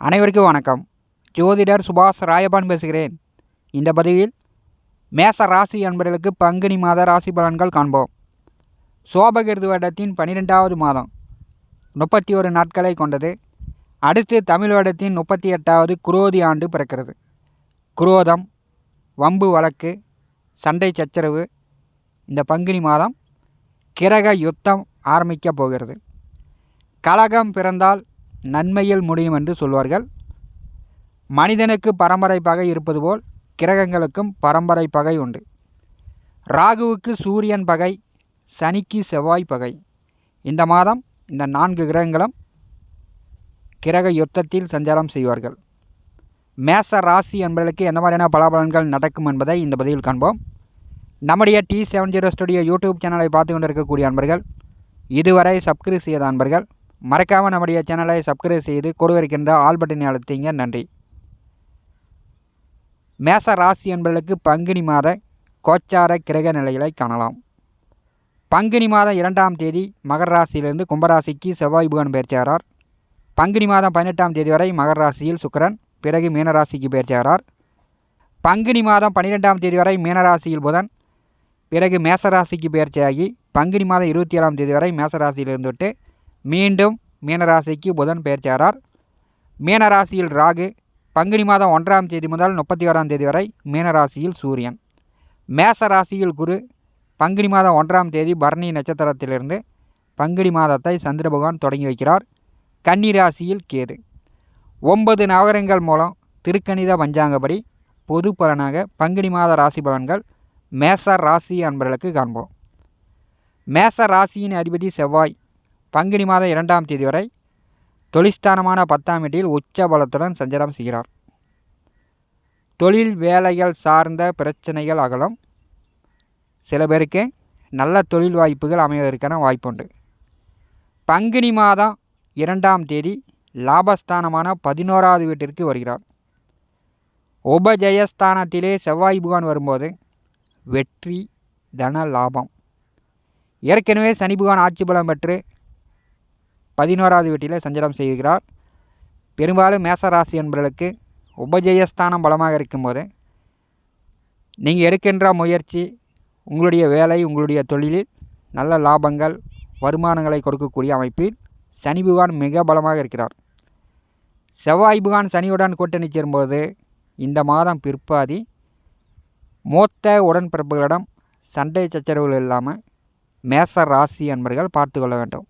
அனைவருக்கும் வணக்கம். ஜோதிடர் சுபாஷ் ராயபான் பேசுகிறேன். இந்த பதிவில் மேச ராசி அன்பர்களுக்கு பங்குனி மாத ராசி பலன்கள் காண்போம். சோபகிருது வருடத்தின் பனிரெண்டாவது மாதம் முப்பத்தி ஒரு நாட்களை கொண்டது. அடுத்து தமிழ் வருடத்தின் முப்பத்தி எட்டாவது குரோதி ஆண்டு பிறக்கிறது. குரோதம் வம்பு வழக்கு சண்டை சச்சரவு இந்த பங்குனி மாதம் கிரக யுத்தம் ஆரம்பிக்கப் போகிறது. கலகம் பிறந்தால் நன்மையில் முடியும் என்று சொல்வார்கள். மனிதனுக்கு பரம்பரை பகை இருப்பது போல் கிரகங்களுக்கும் பரம்பரை பகை உண்டு. ராகுவுக்கு சூரியன் பகை சனிக்கு செவ்வாய் பகை. இந்த மாதம் இந்த நான்கு கிரகங்களும் கிரக யுத்தத்தில் சஞ்சாரம் செய்வார்கள். மேச ராசி என்பதற்கு என்ன மாதிரியான பலாபலன்கள் நடக்கும் என்பதை இந்த பதிவில் காண்போம். நம்முடைய T seven zero studio YouTube சேனலை பார்த்து கொண்டிருக்கக்கூடிய அன்பர்கள் இதுவரை சப்ஸ்கிரைப் செய்த அன்பர்கள் மறக்காமல் நம்முடைய சேனலை சப்ஸ்கிரைப் செய்து கொடுவிருக்கின்ற ஆல் பட்டனை அழுத்திங்க. நன்றி. மேச ராசி என்பதற்கு பங்குனி மாத கோச்சார கிரக நிலைகளை காணலாம். பங்குனி மாதம் இரண்டாம் தேதி மகர ராசியிலிருந்து கும்பராசிக்கு செவ்வாய் புகன் பெயர்ச்சாரார் பங்குனி மாதம் பதினெட்டாம் தேதி வரை மகர ராசியில் சுக்கரன் பிறகு மீனராசிக்கு பெயர்ச்சாரார் பங்குனி மாதம் பன்னிரெண்டாம் தேதி வரை மீனராசியில் புதன் பிறகு மேசராசிக்கு பெயர்ச்சியாகி பங்குனி மாதம் இருபத்தி ஏழாம் தேதி வரை மேசராசியில் இருந்துவிட்டு மீண்டும் மீனராசிக்கு புதன் பெயர்ச்சாரார். மீனராசியில் ராகு பங்குனி மாதம் ஒன்றாம் தேதி முதல் முப்பத்தி ஓராம் தேதி வரை மீனராசியில் சூரியன். மேச ராசியில் குரு பங்குனி மாதம் ஒன்றாம் தேதி பரணி நட்சத்திரத்திலிருந்து பங்குனி மாதத்தை சந்திர பகவான் தொடங்கி வைக்கிறார். கன்னி ராசியில் கேது. ஒன்பது நவகரங்கள் மூலம் திருக்கணித பஞ்சாங்கப்படி பொது பலனாக பங்குனி மாத ராசி பலன்கள் மேச ராசி அன்பர்களுக்கு காண்போம். மேச ராசியின் அதிபதி செவ்வாய். பங்குனி மாதம் இரண்டாம் தேதி வரை தொழிற்ஸ்தானமான பத்தாம் வீட்டில் உச்ச பலத்துடன் சஞ்சாரம் செய்கிறார். தொழில் வேலைகள் சார்ந்த பிரச்சனைகள் அகலம். சில பேருக்கு நல்ல தொழில் வாய்ப்புகள் அமைவதற்கான வாய்ப்புண்டு. பங்குனி மாதம் இரண்டாம் தேதி லாபஸ்தானமான பதினோராவது வீட்டிற்கு வருகிறார். உபஜயஸ்தானத்திலே செவ்வாய் புகான் வரும்போது வெற்றி தன லாபம். ஏற்கனவே சனி புகான் ஆட்சி பலம் பெற்று பதினோராவது வீட்டில் சஞ்சாரம் செய்கிறார். பெரும்பாலும் மேசராசி என்பவர்களுக்கு உபஜயஸ்தானம் பலமாக இருக்கும்போது நீங்கள் எடுக்கின்ற முயற்சி உங்களுடைய வேலை உங்களுடைய தொழிலில் நல்ல லாபங்கள் வருமானங்களை கொடுக்கக்கூடிய அமைப்பில் சனி புகான் மிக பலமாக இருக்கிறார். செவ்வாய் புகான் சனியுடன் கூட்டணி சேரும்போது இந்த மாதம் பிற்பாதி மூத்த உடன்பிறப்புகளிடம் சண்டை சச்சரவுகள் இல்லாமல் மேச ராசி என்பர்கள் பார்த்து கொள்ள வேண்டும்.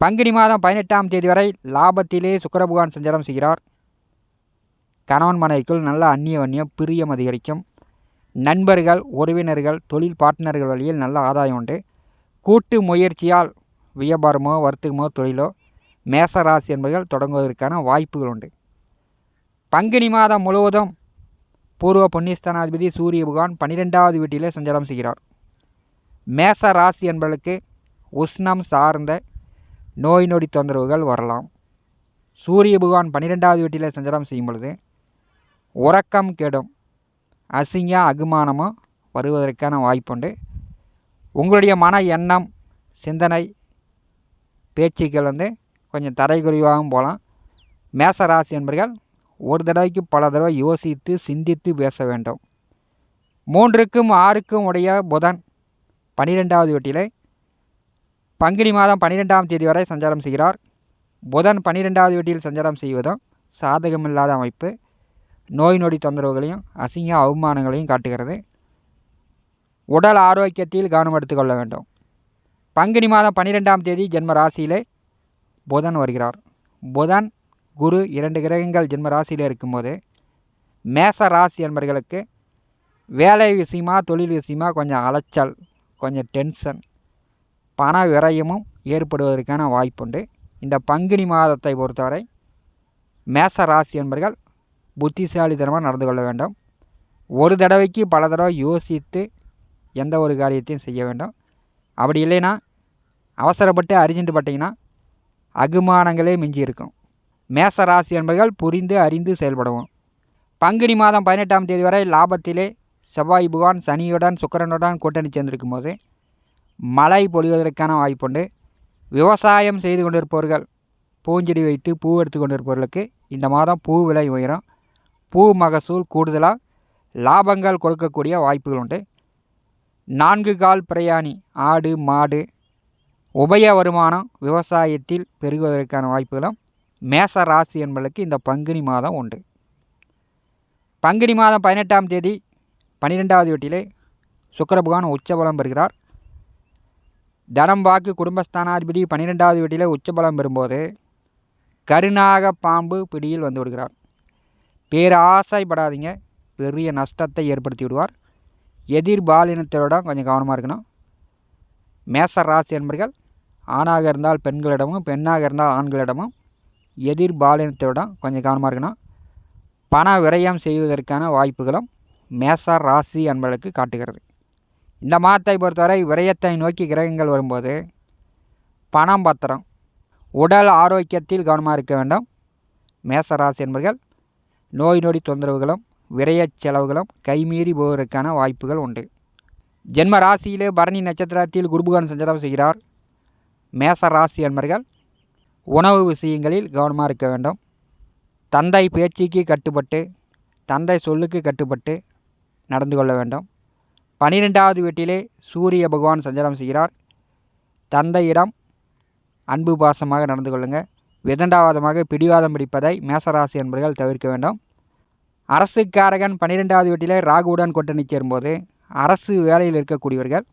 பங்குனி மாதம் பதினெட்டாம் தேதி வரை லாபத்திலே சுக்கரபகவான் சஞ்சாரம் செய்கிறார். கணவன் மனைவிக்குள் நல்ல அந்நிய வன்னியம் பிரியம் அதிகரிக்கும் நண்பர்கள் உறவினர்கள் தொழில் பார்ட்னர்கள் வழியில் நல்ல ஆதாயம் உண்டு. கூட்டு முயற்சியால் வியாபாரமோ வர்த்தகமோ தொழிலோ மேசராசி என்பர்கள் தொடங்குவதற்கான வாய்ப்புகள் உண்டு. பங்குனி மாதம் முழுவதும் பூர்வ புண்ணியஸ்தானாதிபதி சூரிய பகவான் பன்னிரெண்டாவது வீட்டிலே சஞ்சாரம் செய்கிறார். மேச ராசி என்பவர்களுக்கு உஷ்ணம் சார்ந்த நோய் நொடி தொந்தரவுகள் வரலாம். சூரிய பகவான் பன்னிரெண்டாவது வீட்டில் சஞ்சாரம் செய்யும் பொழுது உறக்கம் கெடும். அசிங்க அகுமானமும் வருவதற்கான வாய்ப்புண்டு. உங்களுடைய மன எண்ணம் சிந்தனை பேச்சுக்கள் வந்து கொஞ்சம் தரைக்குறைவாகவும் போகலாம். மேச ராசி என்பர்கள் ஒரு தடவைக்கு பல தடவை யோசித்து சிந்தித்து பேச வேண்டும். மூன்றுக்கும் ஆறுக்கும் உடைய புதன் பனிரெண்டாவது வீட்டிலே பங்குனி மாதம் பன்னிரெண்டாம் தேதி வரை சஞ்சாரம் செய்கிறார். புதன் பன்னிரெண்டாவது வீட்டில் சஞ்சாரம் செய்வதும் சாதகமில்லாத அமைப்பு. நோய் நொடி தொந்தரவுகளையும் அசிங்க அவமானங்களையும் காட்டுகிறது. உடல் ஆரோக்கியத்தில் கவனம் எடுத்துக்கொள்ள வேண்டும். பங்குனி மாதம் பன்னிரெண்டாம் தேதி ஜென்ம ராசியிலே புதன் வருகிறார். புதன் குரு இரண்டு கிரகங்கள் ஜென்ம ராசியில் இருக்கும்போது மேச ராசி என்பவர்களுக்கு வேலை விஷயமா தொழில் விஷயமா கொஞ்சம் அலைச்சல் கொஞ்சம் டென்ஷன் பண விரயமும் ஏற்படுவதற்கான வாய்ப்புண்டு. இந்த பங்குனி மாதத்தை பொறுத்தவரை மேச ராசி என்பர்கள் புத்திசாலித்தனமாக நடந்து கொள்ள வேண்டும். ஒரு தடவைக்கு பல தடவை யோசித்து எந்த ஒரு காரியத்தையும் செய்ய வேண்டும். அப்படி இல்லைன்னா அவசரப்பட்டு அரிஜென்ட் பட்டிங்கன்னா அகுமானங்களே மிஞ்சி இருக்கும் மேச ராசி என்பர்கள் புரிந்து அறிந்து செயல்படுவோம். பங்குனி மாதம் பதினெட்டாம் தேதி வரை லாபத்திலே செவ்வாய் புகான் சனியுடன் சுக்கரனுடன் கூட்டணி சேர்ந்திருக்கும் போது மழை பொழிவதற்கான வாய்ப்புண்டு. விவசாயம் செய்து கொண்டிருப்பவர்கள் பூஞ்செடி வைத்து பூ எடுத்து கொண்டிருப்பவர்களுக்கு இந்த மாதம் பூ விலை உயரும். பூ மகசூல் கூடுதலாக லாபங்கள் கொடுக்கக்கூடிய வாய்ப்புகள் உண்டு. நான்கு கால் பிரயாணி ஆடு மாடு உபய வருமானம் விவசாயத்தில் பெருகுவதற்கான வாய்ப்புகளும் மேச ராசி என்பதற்கு இந்த பங்குனி மாதம் உண்டு. பங்குனி மாதம் பதினெட்டாம் தேதி பன்னிரெண்டாவது வீட்டிலே சுக்கரபகவான் உச்சபலம் பெறுகிறார். தனம் வாக்கு குடும்பஸ்தானாதிபதி பன்னிரெண்டாவது வீட்டில் உச்சபலம் பெறும்போது கருணாக பாம்பு பிடியில் வந்து விடுகிறார். பேராசைப்படாதீங்க. பெரிய நஷ்டத்தை ஏற்படுத்தி விடுவார். எதிர்பாலினத்தோட கொஞ்சம் கவனமாக இருக்கணும். மேச ராசி என்பர்கள் ஆணாக இருந்தால் பெண்களிடமும் பெண்ணாக இருந்தால் ஆண்களிடமும் எதிர்பாலினத்தோட கொஞ்சம் கவனமாக இருக்கணும். பண விரயம் செய்வதற்கான வாய்ப்புகளும் மேச ராசி என்பதற்கு காட்டுகிறது. இந்த மாதத்தை பொறுத்தவரை விரயத்தை நோக்கி கிரகங்கள் வரும்போது பணம் பத்திரம் உடல் ஆரோக்கியத்தில் கவனமாக இருக்க வேண்டும். மேசராசி என்பர்கள் நோய் நொடி தொந்தரவுகளும் விரயச் செலவுகளும் கைமீறி போவதற்கான வாய்ப்புகள் உண்டு. ஜென்ம ராசியிலே பரணி நட்சத்திரத்தில் குருபுகான் சஞ்சாரம் செய்கிறார். மேச ராசி என்பர்கள் உணவு விஷயங்களில் கவனமாக இருக்க வேண்டும். தந்தை பேச்சுக்கு கட்டுப்பட்டு தந்தை சொல்லுக்கு கட்டுப்பட்டு நடந்து கொள்ள வேண்டும். பனிரெண்டாவது வீட்டிலே சூரிய பகவான் சஞ்சாரம் செய்கிறார். தந்தையிடம் அன்பு பாசமாக நடந்து கொள்ளுங்கள் விதண்டாவாதமாக பிடிவாதம் பிடிப்பதை மேசராசி என்பர்கள் தவிர்க்க வேண்டும். அரசுக்காரகன் பன்னிரெண்டாவது வீட்டிலே ராகுவுடன் கூட்டணி சேரும்போது அரசு வேலையில் இருக்கக்கூடியவர்கள்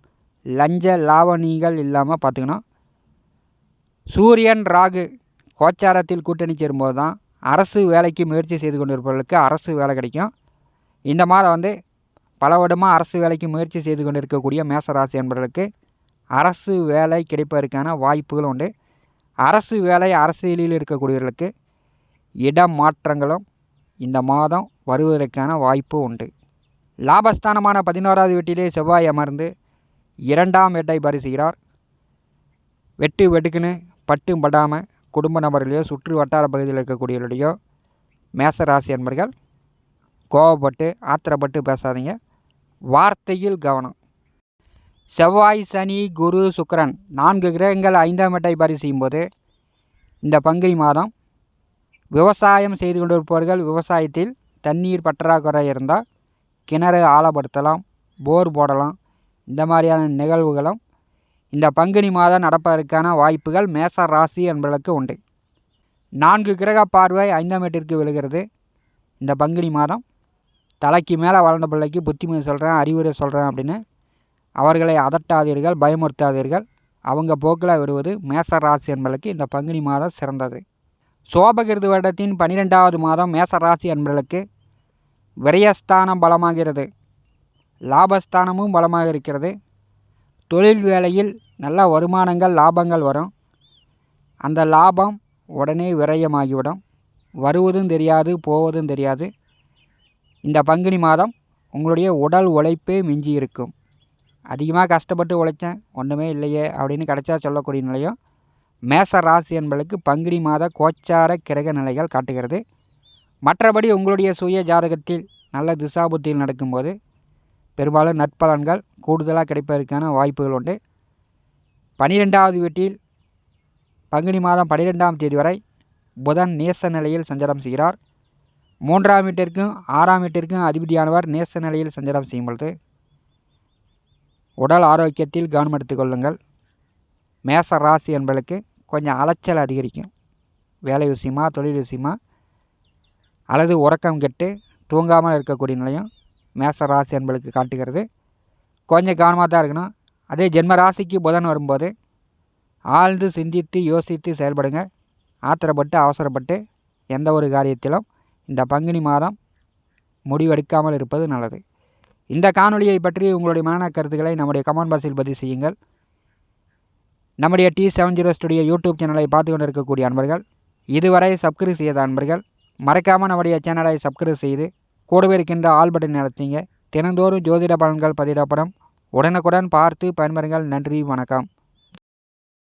லஞ்ச லாவணிகள் இல்லாமல் பார்த்துக்கணும். சூரியன் ராகு கோச்சாரத்தில் கூட்டணி சேரும்போது தான் அரசு வேலைக்கு முயற்சி செய்து கொண்டிருப்பவர்களுக்கு அரசு வேலை கிடைக்கும். இந்த மாதம் வந்து பல வருடமாக அரசு வேலைக்கு முயற்சி செய்து கொண்டிருக்கக்கூடிய மேசராசி என்பவர்களுக்கு அரசு வேலை கிடைப்பதற்கான வாய்ப்புகள் உண்டு. அரசு வேலை அரசியலில் இருக்கக்கூடியவர்களுக்கு இடம் மாற்றங்களும் இந்த மாதம் வருவதற்கான வாய்ப்பு உண்டு. லாபஸ்தானமான பதினோராவது வீட்டிலே செவ்வாய் அமர்ந்து இரண்டாம் வேட்டை பரிசுகிறார் வெட்டு வெட்டுக்குன்னு பட்டும் படாமல் குடும்ப நபர்களையோ சுற்று வட்டார பகுதியில் இருக்கக்கூடியவர்களையோ மேசராசி என்பர்கள் கோவப்பட்டு ஆத்திரப்பட்டு பேசாதீங்க. வார்த்தையில் கவனம். செவ்வாய் சனி குரு சுக்கரன் நான்கு கிரகங்கள் ஐந்தாம் வீட்டை பரி செய்யும்போது இந்த பங்குனி மாதம் விவசாயம் செய்து கொண்டிருப்பவர்கள் விவசாயத்தில் தண்ணீர் பற்றாக்குறை இருந்தால் கிணறு ஆழப்படுத்தலாம் போர் போடலாம் இந்த மாதிரியான நிகழ்வுகளும் இந்த பங்குனி மாதம் நடப்பதற்கான வாய்ப்புகள் மேச ராசி என்பதற்கு உண்டு. நான்கு கிரக பார்வை ஐந்தாம் வீட்டிற்கு விழுகிறது. இந்த பங்குனி மாதம் தலைக்கு மேலே வளர்ந்த பிள்ளைக்கு புத்திமதி சொல்கிறேன் அறிவுரை சொல்கிறேன் அப்படின்னு அவர்களை அதட்டாதீர்கள் பயமுறுத்தாதீர்கள். அவங்க போக்கில் வருவது மேச ராசி என்பதற்கு இந்த பங்குனி மாதம் சிறந்தது. சோபகிருது வருடத்தின் பனிரெண்டாவது மாதம் மேச ராசி என்பதற்கு விரயஸ்தானம் பலமாகிறது. லாபஸ்தானமும் பலமாக இருக்கிறது. தொழில் வேலையில் நல்ல வருமானங்கள் லாபங்கள் வரும். அந்த லாபம் உடனே விரயமாகிவிடும். வருவதும் தெரியாது போவதும் தெரியாது. இந்த பங்குனி மாதம் உங்களுடைய உடல் உழைப்பே மிஞ்சி இருக்கும் அதிகமாக கஷ்டப்பட்டு உழைச்சேன் ஒன்றுமே இல்லையே அப்படின்னு கிடச்சா சொல்லக்கூடிய நிலையும். மேச ராசி என்பளுக்கு பங்குனி மாத கோச்சார கிரக நிலைகள் காட்டுகிறது. மற்றபடி உங்களுடைய சுய ஜாதகத்தில் நல்ல திசாபுத்தியில் நடக்கும்போது பெரும்பாலும் நட்பலன்கள் கூடுதலாக கிடைப்பதற்கான வாய்ப்புகள் உண்டு. பனிரெண்டாவது வீட்டில் பங்குனி மாதம் பனிரெண்டாம் தேதி வரை புதன் நேச நிலையில் சஞ்சாரம் செய்கிறார். மூன்றாம் வீட்டிற்கும் ஆறாம் வீட்டிற்கும் அதிபதியானவர் நேச நிலையில் சஞ்சாரம் செய்யும் பொழுது உடல் ஆரோக்கியத்தில் கவனம் எடுத்துக்கொள்ளுங்கள் மேச ராசி என்பளுக்கு கொஞ்சம் அலைச்சல் அதிகரிக்கும். வேலை விஷயமா தொழில் விஷயமா அல்லது உறக்கம் கெட்டு தூங்காமல் இருக்கக்கூடிய நிலையும் மேச ராசி என்பளுக்கு காட்டுகிறது. கொஞ்சம் கவனமாக தான் இருக்கணும். அதே ஜென்ம ராசிக்கு புதன் வரும்போது ஆழ்ந்து சிந்தித்து யோசித்து செயல்படுங்க. ஆத்திரப்பட்டு அவசரப்பட்டு எந்த ஒரு காரியத்திலும் இந்த பங்குனி மாதம் முடிவெடுக்காமல் இருப்பது நல்லது. இந்த காணொலியை பற்றி உங்களுடைய மன கருத்துக்களை நம்முடைய கமெண்ட் பாக்ஸில் பதிவு செய்யுங்கள். நம்முடைய T seven zero studio YouTube சேனலை பார்த்து கொண்டு இருக்கக்கூடிய அன்பர்கள் இதுவரை சப்ஸ்கிரைப் செய்த அன்பர்கள் மறக்காமல் நம்முடைய சேனலை சப்ஸ்கிரைப் செய்து கூடவே இருக்கின்ற ஆல் பட்டன் நடத்திங்க தினந்தோறும் ஜோதிட பலன்கள் பதிவிடப்படும். உடனுக்குடன் பார்த்து பயன்பெறுங்கள். நன்றி வணக்கம்.